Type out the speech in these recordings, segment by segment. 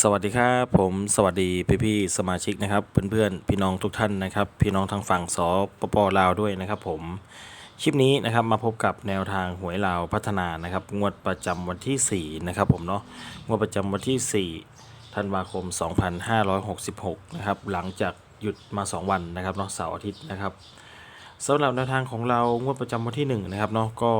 สวัสดีครับผมสวัสดีพี่พี่ๆสมาชิกนะครับเพื่อนๆพี่น้องทุกท่านนะครับ พี่น้องทางฝั่งสปปลาวด้วยนะครับ ผมคลิปนี้นะครับมาพบกับแนวทางหวยลาวพัฒนานะครับ งวดประจำวันที่4นะครับผมเนาะงวดประจำวันที่4ธันวาคม 2566นะครับหลังจากหยุดมา 2 วันนะครับเนาะเสาร์อาทิตย์นะครับสำหรับแนวทางของเรางวดประจำวันที่1นะครับเนาะก็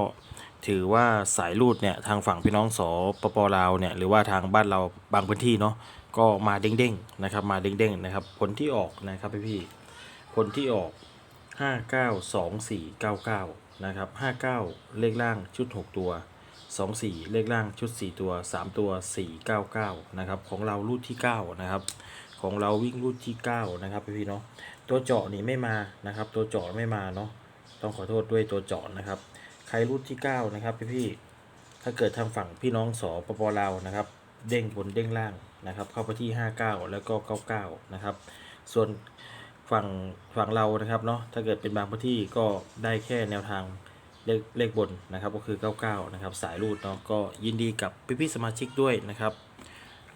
ถือว่าสายรูดเนี่ยทางฝั่งพี่น้องสปปลาวเนี่ยหรือว่าทางบ้านเราบางพื้นที่เนาะก็มาเด้งๆนะครับมาเด้งๆนะครับผลที่ออกนะครับพี่พี่ผลที่ออก 592499นะครับ59 เลขล่างชุด 6 ตัว 24 เลขล่างชุด 4 ตัว 3 ตัว 499นะครับของเรารูดที่ 9 นะครับของเราวิ่งรูดที่ 9 นะครับพี่พี่เนาะตัวเจาะนี่ไม่มานะครับ ตัวเจาะไม่มาเนาะต้องขอโทษด้วยตัวเจาะนะครับ ครรูดที่9นะครับพี่พี่ๆถ้าเกิดทางฝั่งพี่น้องสปปลาวนะครับ เด้งบนเด้งล่างนะครับ เข้าไปที่59แล้วก็99นะครับ ส่วนฝั่งฝั่งเรานะครับเนาะถ้าเกิดเป็นบางพื้นที่ก็ได้แค่แนวทางเลขเลขบนนะครับก็คือ 99 นะครับ สายรูดเนาะก็ยินดีกับพี่พี่ๆสมาชิกด้วยนะครับ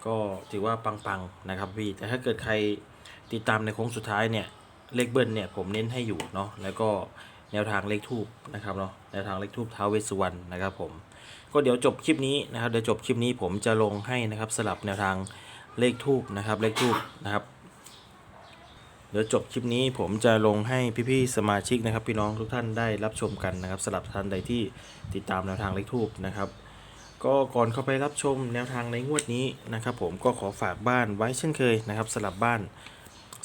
ก็ถือว่าปังๆนะครับพี่แต่ถ้าเกิดใครติดตามในโค้งสุดท้ายเนี่ยเลขเบิ้ลเนี่ยผมเน้นให้อยู่เนาะแล้วก็ แนวทางเลขทูบนะครับเนาะแนวทางเลขทูบท้าวเวสสุวรรณนะครับผมก็เดี๋ยวจบคลิปนี้นะครับเดี๋ยวจบคลิปนี้ผมจะลงให้นะครับสลับแนวทางเลขทูบนะครับเลขทูบนะครับเดี๋ยวจบคลิปนี้ผมจะลงให้พี่ๆสมาชิกนะครับ พี่น้องทุกท่านได้รับชมกันนะครับสลับท่านใดที่ติดตามแนวทางเลขทูบนะครับก็ก่อนเข้าไปรับชมแนวทางในงวดนี้นะครับ ผมก็ขอฝากบ้านไว้เช่นเคยนะครับสลับบ้าน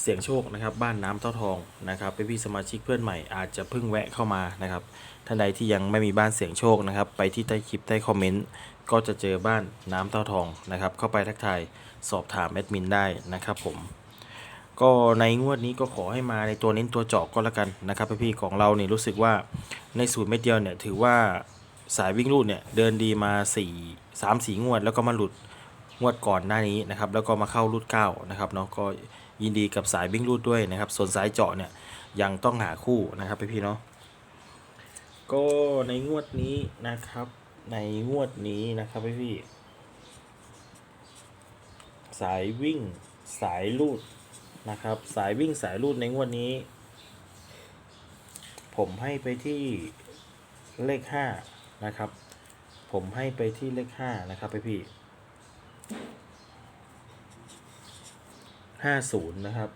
เสียงโชคนะครับบ้านน้ำเต้าทองนะครับพี่พี่ๆสมาชิกเพื่อนใหม่อาจจะเพิ่งแวะเข้ามานะครับท่านใดที่ยังไม่มีบ้านเสียงโชคนะครับไปที่ใต้คลิปใต้คอมเมนต์ก็จะเจอบ้านน้ำเต้าทองนะครับเข้าไปทักทายสอบถามแอดมินได้นะครับผมก็ในงวดนี้ก็ขอให้มาในตัวเน้นตัวเจาะก็แล้วกันนะครับพี่ๆของเราเนี่ยรู้สึกว่าในสูตรเม็ดเดียวเนี่ยถือว่าสายวิ่งรูดเนี่ยเดินดีมา 4 3 4 งวด แล้วก็มาหลุดงวดก่อนหน้านี้นะครับแล้วก็มาเข้ารูด9นะครับเนาะก็ ยินดีกับสายวิ่งรูดด้วยนะครับ ส่วนสายเจาะเนี่ยยังต้องหาคู่นะครับพี่ๆเนาะก็ในงวดนี้นะครับ ในงวดนี้นะครับพี่ๆสายวิ่งสายรูดนะครับ สายวิ่งสายรูดในงวดนี้ ผมให้ไปที่เลขห้านะครับ ผมให้ไปที่เลขห้านะครับพี่พี่ ห้าศูนย์นะครับ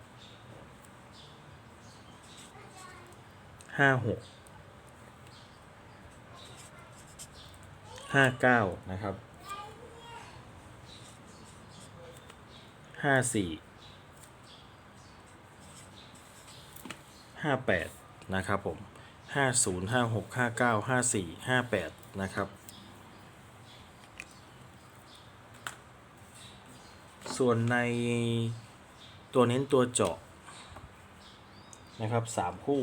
ห้าหกห้าเก้านะครับห้าสี่ห้าแปดนะครับผมห้าศูนย์ห้าหกห้าเก้าห้าสี่ห้าแปดนะครับส่วนใน ตัวเน้นตัวเจาะนะครับสามคู่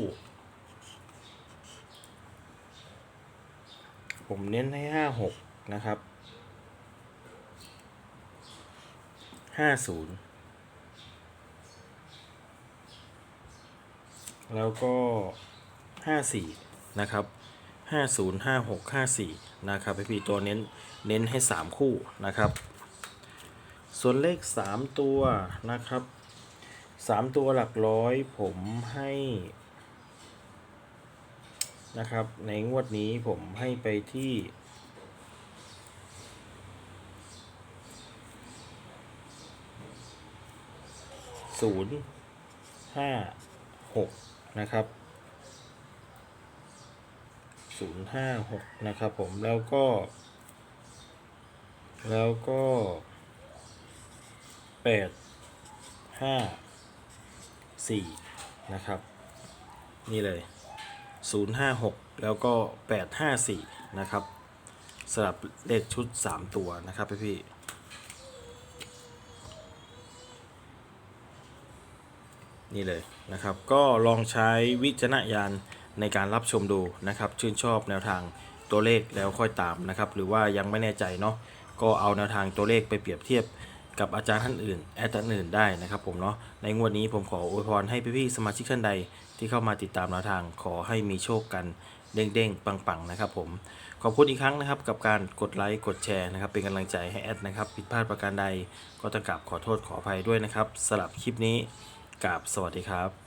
ผมเน้นให้ห้าหกนะครับห้าศูนย์แล้วก็54นะครับ50 56 54นะครับพี่ตัวเน้นเน้นให้3คู่นะครับ ส่วนเลข3ตัวนะครับ 3ตัวหลักร้อยผมให้นะครับ ในงวดนี้ผมให้ไปที่ศูนย์ห้าหกนะครับศูนย์ห้าหกนะครับผมแล้วก็ แล้วก็แปดห้า สี่นะครับ นี่เลยศูนย์ห้าหกแล้วก็แปดห้าสี่นะครับสลับเลขชุดสามตัวนะครับพี่พี่นี่เลยนะครับก็ลองใช้วิจารณญาณในการรับชมดูนะครับ ชื่นชอบแนวทางตัวเลขแล้วค่อยตามนะครับ หรือว่ายังไม่แน่ใจเนาะก็เอาแนวทางตัวเลขไปเปรียบเทียบ กับอาจารย์ท่านอื่น แอดท่านอื่นได้นะครับผมเนาะในงวดนี้ผมขออวยพรให้พี่ๆสมาชิกท่านใดที่เข้ามาติดตามแนวทางขอให้มีโชคกันเด้งๆ ปังๆ นะครับผม ขอบคุณอีกครั้งนะครับ กับการกดไลค์ กดแชร์นะครับ เป็นกำลังใจให้แอดนะครับ ผิดพลาดประการใดก็ต้องกราบขอโทษขออภัยด้วยนะครับสำหรับคลิปนี้กราบสวัสดีครับ